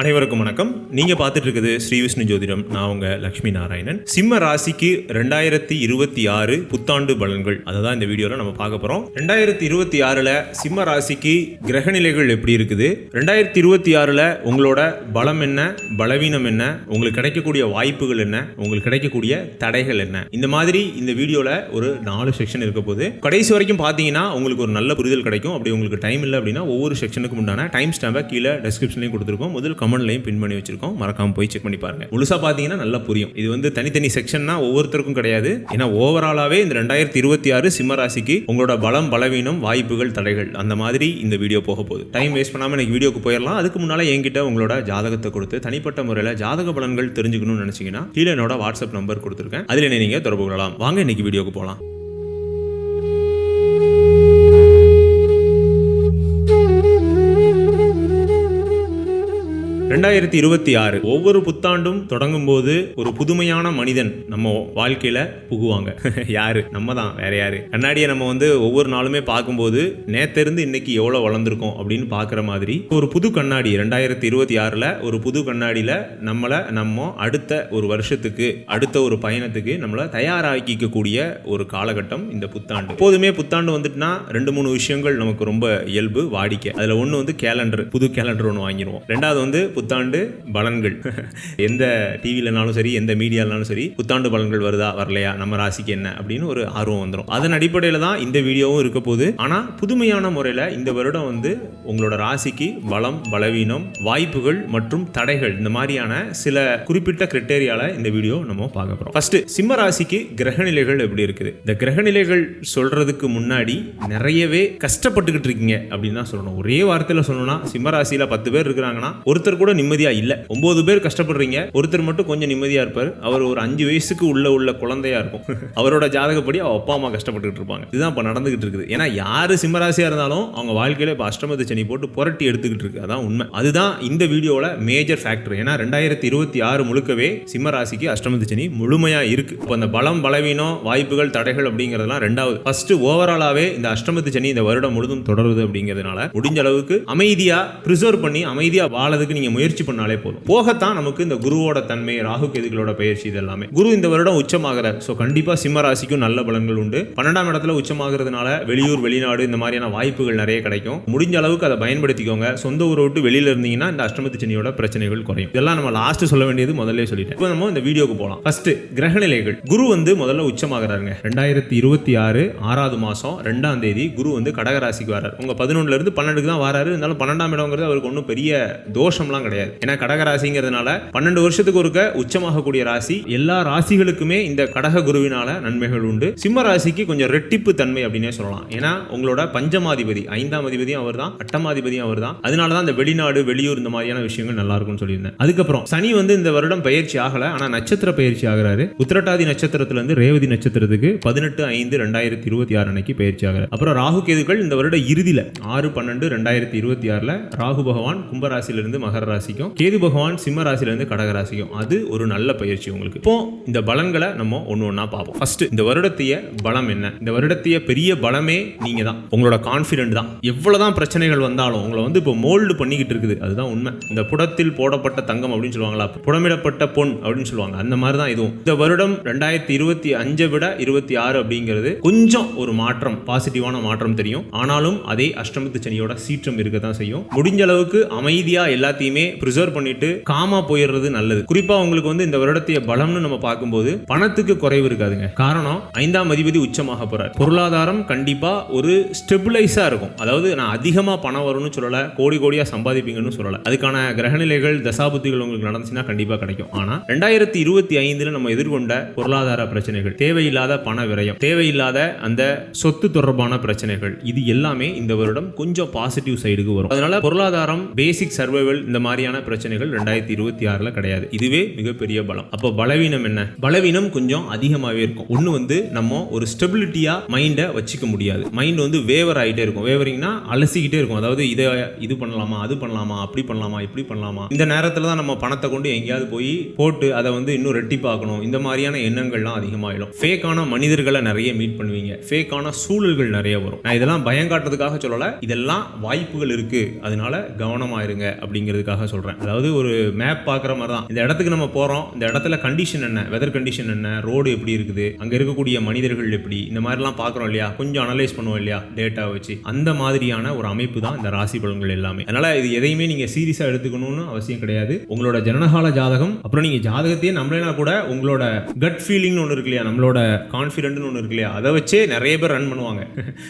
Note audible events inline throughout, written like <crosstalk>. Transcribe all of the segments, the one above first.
அனைவருக்கும் வணக்கம். நீங்க பார்த்துட்டு இருக்குது ஸ்ரீ விஷ்ணு ஜோதிடம். நான் உங்க லக்ஷ்மி நாராயணன். சிம்ம ராசிக்கு ரெண்டாயிரத்தி இருபத்தி ஆறு புத்தாண்டு பலன்கள். அதை தான் இந்த வீடியோல நம்ம பார்க்க போறோம். ரெண்டாயிரத்தி இருபத்தி ஆறுல சிம்ம ராசிக்கு கிரகநிலைகள் எப்படி இருக்குது? ரெண்டாயிரத்தி இருபத்தி ஆறுல உங்களோட பலம் என்ன? பலவீனம் என்ன? உங்களுக்கு கிடைக்கக்கூடிய வாய்ப்புகள் என்ன? உங்களுக்கு கிடைக்கக்கூடிய தடைகள் என்ன? இந்த மாதிரி இந்த வீடியோல ஒரு நாலு செக்ஷன் இருக்க போது கடைசி வரைக்கும் பார்த்தீங்கன்னா உங்களுக்கு ஒரு நல்ல புரிதல் கிடைக்கும். அப்படி உங்களுக்கு டைம் இல்லை அப்படின்னா ஒவ்வொரு செக்ஷனுக்கு உண்டான டைம் ஸ்டாம்பை கீழே டெஸ்கிரிப்ஷன்லையும் கொடுத்துருக்கோம். முதல் கமெண்ட்லையும் பின் பண்ணி வச்சிருக்கோம். மறக்காம போய் செக் பண்ணி பாருங்க. முழுசா பார்த்தீங்கன்னா நல்லா புரியும். இது வந்து தனித்தனி செக்ஷன்னா ஒவ்வொருத்தருக்கும் கிடையாது. ஏன்னா ஓவராலாவே இந்த ரெண்டாயிரத்தி இருபத்தி ஆறு சிம்மராசிக்கு உங்களோட பலம் பலவீனம் வாய்ப்புகள் தடைகள் அந்த மாதிரி இந்த வீடியோ போக போகுது. டைம் வேஸ்ட் பண்ணாம இன்னைக்கு வீடியோக்கு போயிடலாம் அதுக்கு முன்னால என்கிட்ட உங்களோட ஜாதகத்தை கொடுத்து தனிப்பட்ட முறையில் ஜாதக பலன்கள் தெரிஞ்சுக்கணும்னு நினைச்சீங்கன்னா கீழே என்னோட வாட்ஸ்அப் நம்பர் கொடுத்துருக்கேன். அதில் நீங்கள் நீங்க தொடர்பு கொள்ளலாம். வாங்க இன்னைக்கு வீடியோக்கு போகலாம் ரெண்டாயிரத்தி இருபத்தி ஆறு ஒவ்வொரு புத்தாண்டும் தொடங்கும் போது ஒரு புதுமையான மனிதன் நம்ம வாழ்க்கையில புகுவாங்க. <laughs> யாரு? நம்ம தான் வேற யாரு? கண்ணாடியை நம்ம வந்து ஒவ்வொரு நாளுமே பார்க்கும்போது நேத்திருந்து இன்னைக்கு எவ்வளவு வளர்ந்துருக்கோம் அப்படின்னு பார்க்குற மாதிரி ஒரு புது கண்ணாடி ரெண்டாயிரத்தி இருபத்தி ஆறுல ஒரு புது கண்ணாடியில நம்மளை நம்ம அடுத்த ஒரு வருஷத்துக்கு அடுத்த ஒரு பயணத்துக்கு நம்மளை தயாராக்கிக்க கூடிய ஒரு காலகட்டம் இந்த புத்தாண்டு. எப்போதுமே புத்தாண்டு வந்துட்டுனா ரெண்டு மூணு விஷயங்கள் நமக்கு ரொம்ப இயல்பு வாடிக்கை. அதுல ஒன்று வந்து கேலண்டர் புது கேலண்டர் ஒன்று வாங்கிடுவோம் ரெண்டாவது வந்து புத்தாண்டு பலன்கள். எந்த டிவிலனாலும் சரி எந்த மீடியாலனாலும் சரி புத்தாண்டு பலன்கள் வருதா வரலையா நம்ம ராசிக்கு என்ன அப்படின்னு ஒரு ஆர்வம் வந்துடும் அதன் அடிப்படையில் தான் இந்த வீடியோவும் இருக்க போகுது. ஆனால் புதுமையான முறையில் இந்த வருடம் வந்து உங்களோட ராசிக்கு பலம் பலவீனம் வாய்ப்புகள் மற்றும் தடைகள் இந்த மாதிரியான சில குறிப்பிட்ட கிரிட்டேரியால இந்த வீடியோ நம்ம பார்க்க போகிறோம் ஃபர்ஸ்ட் சிம்ம ராசிக்கு கிரகநிலைகள் எப்படி இருக்குது? இந்த கிரகநிலைகள் சொல்றதுக்கு முன்னாடி நிறையவே கஷ்டப்பட்டுக்கிட்டு இருக்கீங்க அப்படின்னு தான் சொல்லணும். ஒரே வார்த்தையில் சொல்லணும்னா சிம்ம ராசியில பத்து பேர் இருக்கிறாங்கன்னா ஒருத்தர் கூட நிம்மதியா இல்ல. ஒன்பது பேர் கஷ்டப்படுறீங்க. ஒருத்தர் மட்டும் கொஞ்சம் நிம்மதியா இருப்பார். அவர் ஒரு அஞ்சு வயசுக்கு உள்ள உள்ள குழந்தையா இருக்கும். <laughs> அவரோட ஜாதகப்படி அவ அப்பா அம்மா கஷ்டப்பட்டு இருப்பாங்க. இதுதான் இப்போ நடந்துகிட்டு இருக்குது. ஏன்னா யாரு சிம்மராசியா இருந்தாலும் அவங்க வாழ்க்கையில இப்போ அஷ்டமத்து சனி போட்டு புரட்டி எடுத்துக்கிட்டு இருக்கு. அதான் உண்மை. அதுதான் இந்த வீடியோவில் மேஜர் ஃபேக்டர் ஏன்னா ரெண்டாயிரத்தி இருபத்தி ஆறு முழுக்கவே சிம்மராசிக்கு அஷ்டமத்து சனி முழுமையா இருக்கு. இப்போ அந்த பலம் பலவீனம் வாய்ப்புகள் தடைகள் அப்படிங்கிறதெல்லாம் ரெண்டாவது. ஃபர்ஸ்ட் ஓவராலாவே இந்த அஷ்டமத்து சனி இந்த வருடம் முழுதும் தொடருது அப்படிங்கிறதுனால முடிஞ்ச அளவுக்கு அமைதியா ப்ரிசர்வ் பண்ணி அமைதியா வாழதுக்கு நீங்க முயற்சி பண்ணாலே போதும். போகத்தான் நமக்கு இந்த குருவோட தன்மை ராகு கேதுகளோட பயிற்சி இது எல்லாமே குரு இந்த வருடம் உச்சமாகிறார். ஸோ கண்டிப்பா சிம்ம ராசிக்கும் நல்ல பலன்கள் உண்டு. பன்னெண்டாம் இடத்துல உச்சமாகிறதுனால வெளியூர் வெளிநாடு இந்த மாதிரியான வாய்ப்புகள் நிறைய கிடைக்கும். முடிஞ்ச அளவுக்கு அதை பயன்படுத்திக்கோங்க. சொந்த ஊரை விட்டு வெளியில இருந்தீங்கன்னா இந்த அஷ்டமத்து சனியோட பிரச்சனைகள் குறையும். இதெல்லாம் நம்ம லாஸ்ட் சொல்ல வேண்டியது முதல்ல சொல்லிட்டேன். இப்போ நம்ம இந்த வீடியோக்கு போகலாம் ஃபர்ஸ்ட் கிரகநிலைகள். குரு வந்து முதல்ல உச்சமாகிறாருங்க. ரெண்டாயிரத்தி இருபத்தி ஆறு ஆறாவது மாசம் ரெண்டாம் தேதி குரு வந்து கடகராசிக்கு வராரு உங்க பதினொன்னுல இருந்து பன்னெண்டுக்கு தான் வராரு இருந்தாலும் பன்னெண்டாம் இடங்கிறது அவருக்கு ஒன்றும் பெரிய தோஷம்லாம் கிடையாது. ஏன்னா கடகராசிங்கிறதுனால பன்னெண்டு வருஷத்துக்கு ஒருக்க உச்சமாகக்கூடிய ராசி எல்லா ராசிகளுக்குமே இந்த கடக குருவினால நன்மைகள் உண்டு. சிம்ம ராசிக்கு கொஞ்சம் ரெட்டிப்பு தன்மை அப்படின்னே சொல்லலாம். ஏன்னா உங்களோட பஞ்சமாதிபதி ஐந்தாம் அதிபதியும் அவர் தான் அட்டமாதிபதியும் அவர் தான் அதனால தான் இந்த வெளிநாடு வெளியூர் இந்த மாதிரியான விஷயங்கள் நல்லா இருக்கும்னு சொல்லியிருந்தேன். அதுக்கப்புறம் சனி வந்து இந்த வருடம் பயிற்சி ஆகல ஆனா நட்சத்திர பயிற்சி ஆகிறாரு. உத்திரட்டாதி நட்சத்திரத்துல இருந்து ரேவதி நட்சத்திரத்துக்கு பதினெட்டு ஐந்து ரெண்டாயிரத்தி இருபத்தி ஆறு அன்னைக்கு பயிற்சி ஆகிறார் அப்புறம் ராகு கேதுகள் இந்த வருட இறுதியில ஆறு பன்னெண்டு ரெண்டாயிரத்தி இருபத்தி ஆறுல ராகு பகவான் கும்பராசிலிருந்து மகர ராசி ராசிக்கும் கேது பகவான் சிம்ம ராசியிலிருந்து கடக ராசிக்கும். அது ஒரு நல்ல பயிற்சி உங்களுக்கு. இப்போ இந்த பலன்களை நம்ம ஒன்று ஒன்றா பார்ப்போம். ஃபர்ஸ்ட் இந்த வருடத்திய பலம் என்ன? இந்த வருடத்திய பெரிய பலமே நீங்க தான். உங்களோட கான்ஃபிடென்ட் தான். எவ்வளவுதான் பிரச்சனைகள் வந்தாலும் உங்களை வந்து இப்போ மோல்டு பண்ணிக்கிட்டு இருக்குது. அதுதான் உண்மை. இந்த புடத்தில் போடப்பட்ட தங்கம் அப்படின்னு சொல்லுவாங்களா புடமிடப்பட்ட பொன் அப்படின்னு சொல்லுவாங்க. அந்த மாதிரி தான் இதுவும். இந்த வருடம் ரெண்டாயிரத்தி இருபத்தி அஞ்சை விட இருபத்தி ஆறு அப்படிங்கிறது கொஞ்சம் ஒரு மாற்றம் பாசிட்டிவான மாற்றம் தெரியும். ஆனாலும் அதே அஷ்டமத்து சனியோட சீற்றம் இருக்க தான் செய்யும். முடிஞ்ச அளவுக்கு அமைதியா எல்லாத்தையுமே ப்ரிசர்வ் பண்ணிட்டு காமா போயிடுறது நல்லது. குறிப்பா உங்களுக்கு வந்து இந்த வருடத்திய பலம்னு நம்ம பார்க்கும்போது பணத்துக்கு குறைவு இருக்காதுங்க. காரணம் ஐந்தாம் அதிபதி உச்சமாக போறார். பொருளாதாரம் கண்டிப்பா ஒரு ஸ்டெபிளைஸா இருக்கும். அதாவது நான் அதிகமா பணம் வரும்னு சொல்லல கோடி கோடியா சம்பாதிப்பீங்கன்னு சொல்லல. அதுக்கான கிரகநிலைகள் தசாபுத்திகள் உங்களுக்கு நடந்துச்சுன்னா கண்டிப்பா கிடைக்கும். ஆனா ரெண்டாயிரத்தி இருபத்தி ஐந்துல நம்ம எதிர்கொண்ட பொருளாதார பிரச்சனைகள் தேவையில்லாத பண விரயம் தேவையில்லாத அந்த சொத்து தொடர்பான பிரச்சனைகள் இது எல்லாமே இந்த வருடம் கொஞ்சம் பாசிட்டிவ் சைடுக்கு வரும். அதனால பொருளாதாரம் பேசிக் சர்வைவல் இந்த மாதிரியான பிரச்சனைகள் ரெண்டாயிரத்தி இருபத்தி ஆறுல கிடையாது. இதுவே மிகப்பெரிய பலம். அப்போ பலவீனம் என்ன? பலவீனம் கொஞ்சம் அதிகமாகவே இருக்கும். ஒன்று வந்து நம்ம ஒரு ஸ்டெபிலிட்டியாக மைண்டை வச்சுக்க முடியாது. மைண்ட் வந்து வேவர் ஆகிட்டே இருக்கும். வேவரிங்னா அலசிக்கிட்டே இருக்கும். அதாவது இதை இது பண்ணலாமா அது பண்ணலாமா அப்படி பண்ணலாமா இப்படி பண்ணலாமா. இந்த நேரத்தில் தான் நம்ம பணத்தை கொண்டு எங்கேயாவது போய் போட்டு அதை வந்து இன்னும் ரெட்டிப்பாக்கணும். இந்த மாதிரியான எண்ணங்கள்லாம் அதிகமாகிடும் ஃபேக்கான மனிதர்களை நிறைய மீட் பண்ணுவீங்க. ஃபேக்கான சூழல்கள் நிறைய வரும். நான் இதெல்லாம் பயம் காட்டுறதுக்காக சொல்லலை. இதெல்லாம் வாய்ப்புகள் இருக்கு. அதனால கவனமாக இருங்க அப்படிங்கிறதுக்காக அதுக்காக சொல்கிறேன் அதாவது ஒரு மேப் பார்க்குற மாதிரி தான் இந்த இடத்துக்கு நம்ம போகிறோம் இந்த இடத்துல கண்டிஷன் என்ன? வெதர் கண்டிஷன் என்ன? ரோடு எப்படி இருக்குது? அங்கே இருக்கக்கூடிய மனிதர்கள் எப்படி? இந்த மாதிரிலாம் பார்க்குறோம் இல்லையா? கொஞ்சம் அனலைஸ் பண்ணுவோம் இல்லையா? டேட்டா வச்சு. அந்த மாதிரியான ஒரு அமைப்பு தான் இந்த ராசி பலன்கள் எல்லாமே. அதனால் இது எதையுமே நீங்கள் சீரியஸாக எடுத்துக்கணும்னு அவசியம் கிடையாது. உங்களோட ஜனனகால ஜாதகம் அப்புறம் நீங்கள் ஜாதகத்தையே நம்மளேனா கூட உங்களோட கட் ஃபீலிங்னு ஒன்று இருக்கு இல்லையா? நம்மளோட கான்ஃபிடென்ட்னு ஒன்று இருக்கு இல்லையா? அதை வச்சே நிறைய பேர் ரன் பண்ணுவாங்க.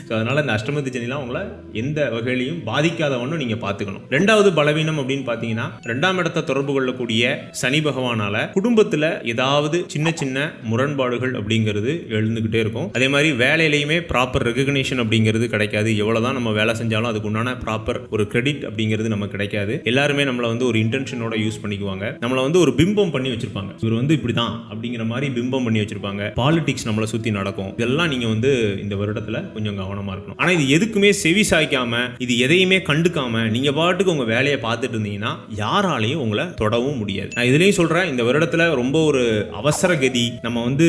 ஸோ அதனால் இந்த அஷ்டமத்து சனிலாம் உங்களை எந்த வகையிலையும் பாதிக்காதவன்னு நீங்கள் பார்த்துக்கணும் ரெண்டாவது பலவீனம் அப்படின்னு பார்த்தீங்கன்னா ரெண்டாம் இடத்தை தொடர்பு கொள்ளக்கூடிய சனி பகவானால குடும்பத்துல ஏதாவது சின்ன சின்ன முரண்பாடுகள் அப்படிங்கிறது எழுந்துகிட்டே இருக்கும். அதே மாதிரி வேலையிலையுமே ப்ராப்பர் ரெகக்னேஷன் அப்படிங்கிறது கிடைக்காது. எவ்வளவுதான் நம்ம வேலை செஞ்சாலும் அதுக்கு உண்டான ப்ராப்பர் ஒரு கிரெடிட் அப்படிங்கிறது நம்ம கிடைக்காது. எல்லாருமே நம்மளை வந்து ஒரு இன்டென்ஷனோட யூஸ் பண்ணிக்குவாங்க. நம்மளை வந்து ஒரு பிம்பம் பண்ணி வச்சிருப்பாங்க. இவர் வந்து இப்படிதான் அப்படிங்கிற மாதிரி பிம்பம் பண்ணி வச்சிருப்பாங்க. பாலிடிக்ஸ் நம்மளை சுத்தி நடக்கும். இதெல்லாம் நீங்க வந்து இந்த வருடத்துல கொஞ்சம் கவனமா இருக்கணும். ஆனா இது எதுக்குமே செவி சாய்க்காம இது எதையுமே கண்டுக்காம நீங்க பாட்டுக்கு உங்க வேலையை பார்த்துட்டு இருந்தீங்கன்னா யாராலையும் உங்களை தொடவும் முடியாது. நான் இதுலேயும் சொல்கிறேன் இந்த வருடத்தில் ரொம்ப ஒரு அவசர கதி. நம்ம வந்து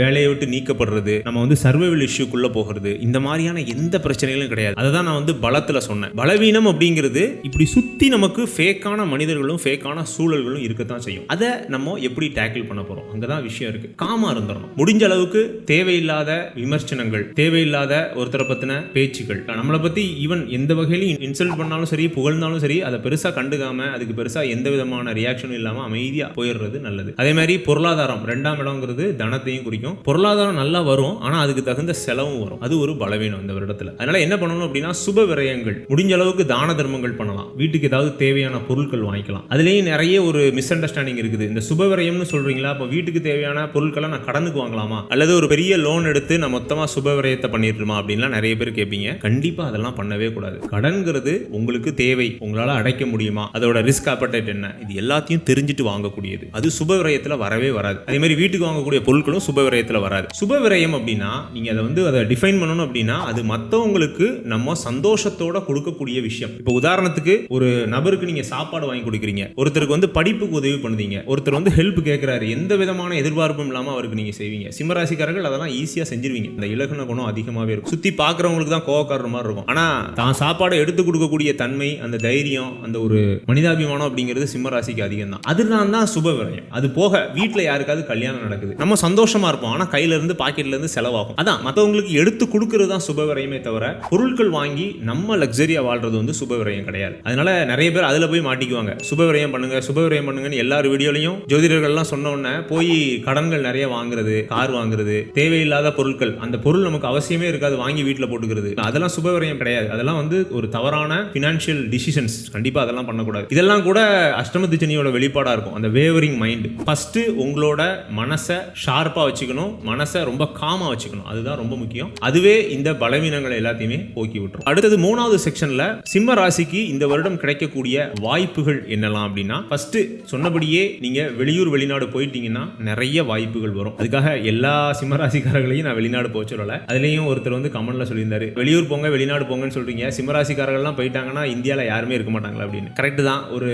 வேலையை விட்டு நீக்கப்படுறது நம்ம வந்து சர்வைவல் இஷ்யூக்குள்ளே போகிறது இந்த மாதிரியான எந்த பிரச்சனைகளும் கிடையாது. அதை தான் நான் வந்து பலத்தில் சொன்னேன். பலவீனம் அப்படிங்கிறது இப்படி சுற்றி நமக்கு ஃபேக்கான மனிதர்களும் ஃபேக்கான சூழல்களும் இருக்கத்தான் செய்யும். அதை நம்ம எப்படி டேக்கிள் பண்ண போகிறோம் அங்கே தான் விஷயம் இருக்குது காமாக இருந்துடணும். முடிஞ்ச அளவுக்கு தேவையில்லாத விமர்சனங்கள் தேவையில்லாத ஒருத்தரை பற்றின பேச்சுகள் நம்மளை பற்றி ஈவன் எந்த வகையிலும் இன்சல்ட் பண்ணாலும் சரி புகழ்ந்தாலும் சரி அதை பெருசாக கண்டுக்காம அதுக்கு பெருசா எந்த விதமான ரியாக்ஷனும் இல்லாம அமைதியா போயிடுறது நல்லது. அதே மாதிரி பொருளாதாரம் ரெண்டாம் இடங்கிறது தனத்தையும் குறிக்கும். பொருளாதாரம் நல்லா வரும் ஆனா அதுக்கு தகுந்த செலவும் வரும். அது ஒரு பலவீனம் இந்த வருடத்துல. அதனால என்ன பண்ணணும் அப்படின்னா சுப விரயங்கள். முடிஞ்ச அளவுக்கு தான தர்மங்கள் பண்ணலாம். வீட்டுக்கு ஏதாவது தேவையான பொருட்கள் வாங்கிக்கலாம். அதுலேயும் நிறைய ஒரு மிஸ் அண்டர்ஸ்டாண்டிங் இருக்குது. இந்த சுப விரயம்னு சொல்றீங்களா? அப்போ வீட்டுக்கு தேவையான பொருட்களை நான் கடனுக்கு வாங்கலாமா? அல்லது ஒரு பெரிய லோன் எடுத்து நான் மொத்தமாக சுப விரயத்தை பண்ணிட்டுமா அப்படின்லாம் நிறைய பேர் கேட்பீங்க கண்டிப்பா அதெல்லாம் பண்ணவே கூடாது. கடன்கிறது உங்களுக்கு தேவை. உங்களால அடைக்க முடியுமா? அதோட ரிஸ்க் appetite என்ன? இது எல்லாத்தையும் தெரிஞ்சுட்டு வாங்கக்கூடியது. அது சுப விரயத்தில் வரவே வராது. அதே மாதிரி வீட்டுக்கு வாங்கக்கூடிய பொருட்களும் சுப விரயத்தில் வராது. சுப விரயம் அப்படின்னா நீங்க அதை வந்து அதை டிஃபைன் பண்ணணும் அப்படின்னா அது மற்றவங்களுக்கு நம்ம சந்தோஷத்தோட கொடுக்கக்கூடிய விஷயம். இப்போ உதாரணத்துக்கு ஒரு நபருக்கு நீங்க சாப்பாடு வாங்கி கொடுக்குறீங்க. ஒருத்தருக்கு வந்து படிப்புக்கு உதவி பண்ணுவீங்க ஒருத்தர் வந்து ஹெல்ப் கேட்குறாரு எந்த விதமான எதிர்பார்ப்பும் இல்லாமல் அவருக்கு நீங்க செய்வீங்க. சிம்மராசிக்காரர்கள் அதெல்லாம் ஈஸியாக செஞ்சிருவீங்க. இந்த இலகுன குணம் அதிகமாகவே இருக்கும். சுற்றி பார்க்குறவங்களுக்கு தான் கோவக்காரர் மாதிரி இருக்கும். ஆனால் தான் சாப்பாடை எடுத்து கொடுக்கக்கூடிய தன்மை அந்த தைரியம் அந்த ஒரு மனிதாபிமானம் அப்படிங்கிறது சிம்மராசிக்கு அதிகம் தான் அதுதான் தான் சுப விரயம். அது போக வீட்டில் யாருக்காவது கல்யாணம் நடக்குது. நம்ம சந்தோஷமா இருப்போம். ஆனால் கையில இருந்து பாக்கெட்ல இருந்து செலவாகும். அதான் மற்றவங்களுக்கு எடுத்து கொடுக்கறது தான் சுப விரயமே தவிர பொருட்கள் வாங்கி நம்ம லக்ஸரியா வாழ்றது வந்து சுப விரயம் கிடையாது. அதனால நிறைய பேர் அதில் போய் மாட்டிக்குவாங்க. சுப விரயம் பண்ணுங்க சுப விரயம் பண்ணுங்கன்னு எல்லார் வீடியோலையும் ஜோதிடர்கள்லாம் சொன்ன உடனே போய் கடன்கள் நிறைய வாங்குறது கார் வாங்குறது தேவையில்லாத பொருட்கள் அந்த பொருள் நமக்கு அவசியமே இருக்காது. வாங்கி வீட்டில் போட்டுக்கிறது. அதெல்லாம் சுப விரயம் கிடையாது. அதெல்லாம் வந்து ஒரு தவறான ஃபினான்ஷியல் டிசிஷன்ஸ் கண்டிப்பாக அதெல்லாம் பண்ணக்கூடாது. இதெல்லாம் கூட அஷ்டமத்து சனியோட வெளிப்பாடாக இருக்கும். அந்த வேவரிங் மைண்டு ஃபஸ்ட்டு உங்களோட மனசை ஷார்ப்பாக வச்சுக்கணும். மனசை ரொம்ப காமாக வச்சுக்கணும். அதுதான் ரொம்ப முக்கியம். அதுவே இந்த பலவீனங்களை எல்லாத்தையுமே போக்கி விட்டுரும். அடுத்தது மூணாவது செக்ஷனில் சிம்ம ராசிக்கு இந்த வருடம் கிடைக்கக்கூடிய வாய்ப்புகள் என்னெல்லாம் அப்படின்னா ஃபஸ்ட்டு சொன்னபடியே நீங்கள் வெளியூர் வெளிநாடு போயிட்டீங்கன்னா நிறைய வாய்ப்புகள் வரும். அதுக்காக எல்லா சிம்ம ராசிக்காரர்களையும் நான் வெளிநாடு போக சொல்லல. அதுலேயும் ஒருத்தர் வந்து கமெண்ட்ல சொல்லியிருந்தாரு வெளியூர் போங்க வெளிநாடு போங்கன்னு சொல்றீங்க. சிம்ம ராசிக்காரர்கள்லாம் போயிட்டாங்கன்னா இந்தியாவில் யாருமே இருக்க மாட்டாங்களா? அப்படின்னு. கரெக்ட் தான். ஒரு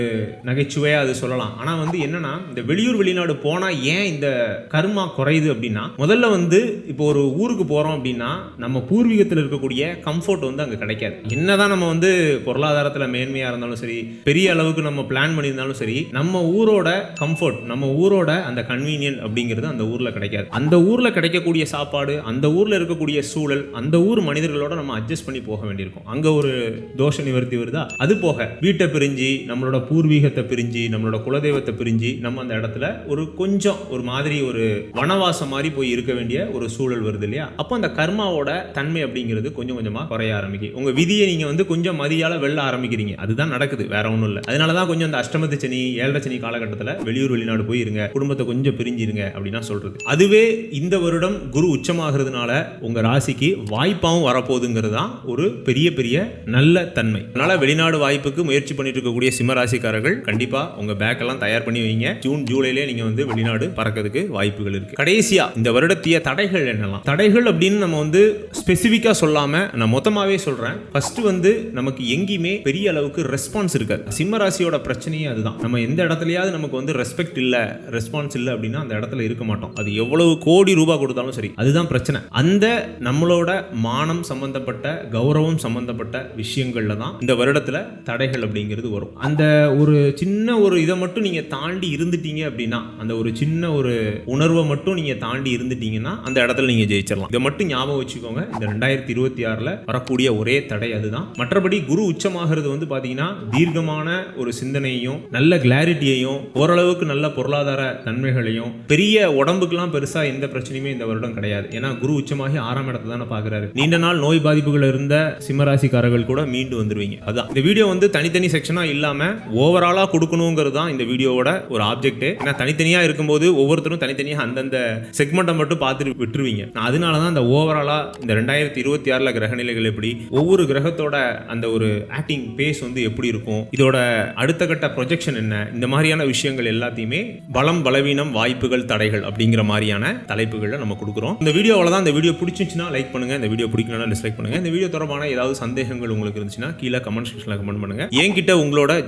நகைச்சுவையா அது சொல்லலாம். ஆனால் வந்து என்னன்னா இந்த வெளியூர் வெளிநாடு போனால் ஏன் இந்த கர்மா குறையுது அப்படின்னா முதல்ல வந்து இப்போ ஒரு ஊருக்கு போறோம் அப்படின்னா நம்ம பூர்வீகத்தில் இருக்கக்கூடிய கம்ஃபர்ட் வந்து அங்கே கிடைக்காது. என்னதான் நம்ம வந்து பொருளாதாரத்தில் மேன்மையாக இருந்தாலும் சரி பெரிய அளவுக்கு நம்ம பிளான் பண்ணியிருந்தாலும் சரி நம்ம ஊரோட கம்ஃபர்ட் நம்ம ஊரோட அந்த கன்வீனியன் அப்படிங்கிறது அந்த ஊரில் கிடைக்காது. அந்த ஊரில் கிடைக்கக்கூடிய சாப்பாடு அந்த ஊரில் இருக்கக்கூடிய சூழல் அந்த ஊர் மனிதர்களோட நம்ம அட்ஜஸ்ட் பண்ணி போக வேண்டியிருக்கும். அங்கே ஒரு தோஷ நிவர்த்தி வருதா? அது போக வீட்டை பிரிஞ்சு நம்ம நம்மளோட பூர்வீகத்தை பிரிஞ்சு நம்மளோட குலதெய்வத்தை பிரிஞ்சு நம்ம அந்த இடத்துல ஒரு கொஞ்சம் ஒரு மாதிரி ஒரு வனவாசம் மாதிரி போய் இருக்க வேண்டிய ஒரு சூழல் வருது இல்லையா? அப்போ அந்த கர்மாவோட தன்மை அப்படிங்கிறது கொஞ்சம் கொஞ்சமாக குறைய ஆரம்பிக்கும் உங்க விதியை நீங்க வந்து கொஞ்சம் மதியால வெல்ல ஆரம்பிக்கிறீங்க. அதுதான் நடக்குது. வேற ஒன்றும் இல்லை. அதனால தான் கொஞ்சம் அந்த அஷ்டமத்து சனி ஏழரை சனி காலகட்டத்தில் வெளியூர் வெளிநாடு போயிருங்க குடும்பத்தை கொஞ்சம் பிரிஞ்சிருங்க அப்படின்னா சொல்றது. அதுவே இந்த வருடம் குரு உச்சமாகிறதுனால உங்க ராசிக்கு வாய்ப்பாகவும் வரப்போகுதுங்கிறது தான் ஒரு பெரிய பெரிய நல்ல தன்மை. அதனால வெளிநாடு வாய்ப்புக்கு முயற்சி பண்ணிட்டு இருக்கக்கூடிய சிம்மராசிக்காரர்கள் கண்டிப்பாக கண்டிப்பா உங்க பேக் எல்லாம் தயார் பண்ணி வைங்க. ஜூன் ஜூலைலேயே நீங்க வந்து வெளிநாடு பறக்கிறதுக்கு வாய்ப்புகள் இருக்கு. கடைசியா இந்த வருடத்திய தடைகள் என்னலாம் தடைகள் அப்படின்னு நம்ம வந்து ஸ்பெசிஃபிக்காக சொல்லாம நான் மொத்தமாவே சொல்றேன். ஃபர்ஸ்ட் வந்து நமக்கு எங்கேயுமே பெரிய அளவுக்கு ரெஸ்பான்ஸ் இருக்காது. சிம்மராசியோட பிரச்சனையே அதுதான். நம்ம எந்த இடத்துலயாவது நமக்கு வந்து ரெஸ்பெக்ட் இல்ல ரெஸ்பான்ஸ் இல்ல அப்படின்னா அந்த இடத்துல இருக்க மாட்டோம். அது எவ்வளவு கோடி ரூபாய் கொடுத்தாலும் சரி அதுதான் பிரச்சனை. அந்த நம்மளோட மானம் சம்பந்தப்பட்ட கௌரவம் சம்பந்தப்பட்ட விஷயங்கள்ல தான் இந்த வருடத்துல தடைகள் அப்படிங்கிறது வரும். அந்த அந்த ஒரு சின்ன ஒரு இதை மட்டும் நீங்கள் தாண்டி இருந்துட்டீங்க அப்படின்னா அந்த ஒரு சின்ன ஒரு உணர்வை மட்டும் நீங்கள் தாண்டி இருந்துட்டீங்கன்னா அந்த இடத்துல நீங்கள் ஜெயிச்சிடலாம் இதை மட்டும் ஞாபகம் வச்சுக்கோங்க. இந்த ரெண்டாயிரத்தி இருபத்தி ஆறில் வரக்கூடிய ஒரே தடை அதுதான். மற்றபடி குரு உச்சமாகிறது வந்து பார்த்தீங்கன்னா தீர்க்கமான ஒரு சிந்தனையையும் நல்ல கிளாரிட்டியையும் ஓரளவுக்கு நல்ல பொருளாதார தன்மைகளையும் பெரிய உடம்புக்கெல்லாம் பெருசாக எந்த பிரச்சனையுமே இந்த வருடம் கிடையாது. ஏன்னா குரு உச்சமாகி ஆறாம் இடத்தை தானே பார்க்குறாரு நீண்ட நாள் நோய் பாதிப்புகள் இருந்த சிம்மராசிக்காரர்கள் கூட மீண்டு வந்துருவீங்க. அதான். இந்த வீடியோ வந்து தனித்தனி செக்ஷனாக இல்லாமல் இல்லாமல் ஓவராலாக கொடுக்கணுங்கிறது தான் இந்த வீடியோவோட ஒரு ஆப்ஜெக்ட் ஏன்னா தனித்தனியாக இருக்கும்போது ஒவ்வொருத்தரும் தனித்தனியாக அந்தந்த செக்மெண்ட்டை மட்டும் பார்த்துட்டு விட்டுருவீங்க. அதனால தான் அந்த ஓவராலாக இந்த ரெண்டாயிரத்தி இருபத்தி ஆறில் கிரகநிலைகள் எப்படி ஒவ்வொரு கிரகத்தோட அந்த ஒரு ஆக்டிங் பேஸ் வந்து எப்படி இருக்கும் இதோட அடுத்த கட்ட ப்ரொஜெக்ஷன் என்ன இந்த மாதிரியான விஷயங்கள் எல்லாத்தையுமே பலம் பலவீனம் வாய்ப்புகள் தடைகள் அப்படிங்கிற மாதிரியான தலைப்புகளை நம்ம கொடுக்குறோம். இந்த வீடியோவில் தான் இந்த வீடியோ பிடிச்சிச்சுன்னா லைக் பண்ணுங்க. இந்த வீடியோ பிடிக்கணும்னா டிஸ்லைக் பண்ணுங்க. இந்த வீடியோ தொடர்பான ஏதாவது சந்தேகங்கள் உங்களுக்கு இருந்துச்சுன்னா கீழே கமெண்ட் செக்ஷனில் கமெண்ட் பண்ணுங்க. என்கிட்ட உங்களோட